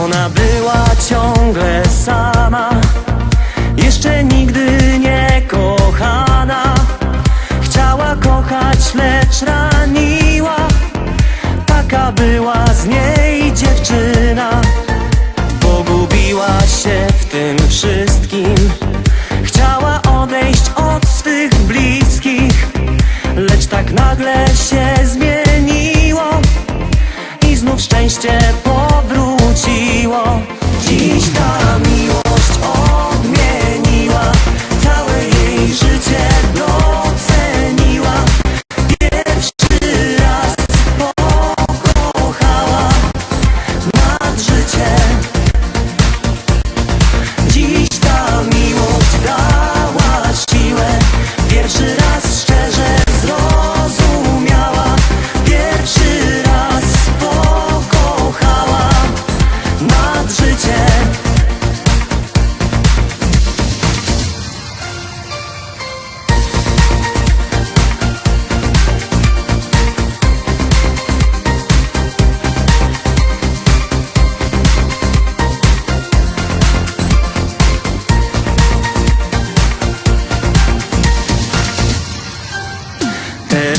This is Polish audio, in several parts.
Ona była ciągle sama Jeszcze nigdy nie kochana. Chciała kochać, lecz raniła. Taka była z niej dziewczyna Pogubiła się w tym wszystkim. Chciała odejść od swych bliskich Lecz tak nagle się zmieniło. I znów szczęście powróciło Dziś ta miłość odmieniła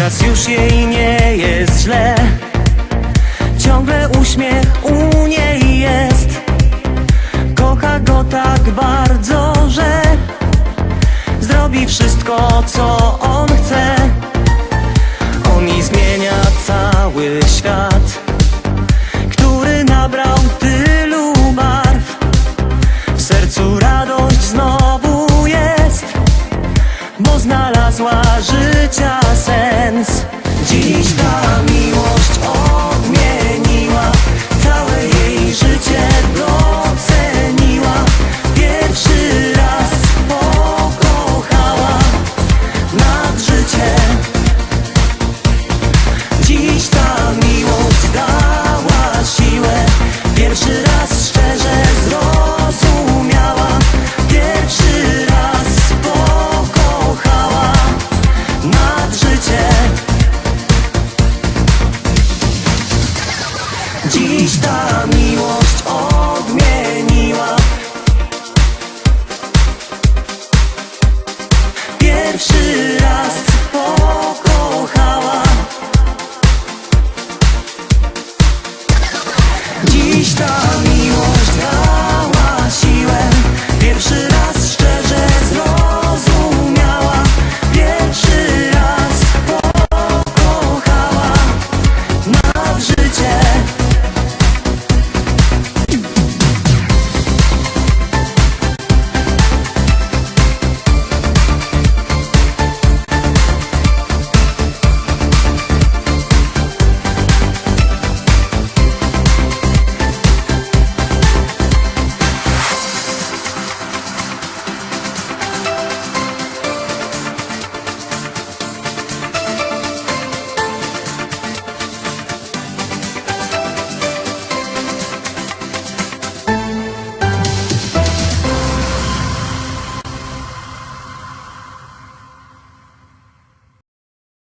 Teraz już jej nie jest źle. Ciągle uśmiech u niej kocha go tak bardzo, że zrobi wszystko, co on chce. On i zmienia cały świat, który nabrał tylu barw. W sercu radość znowu jest, bo znalazła życia sens. dziś ta miłość odmieniła. Pierwszy raz pokochała. Dziś ta miłość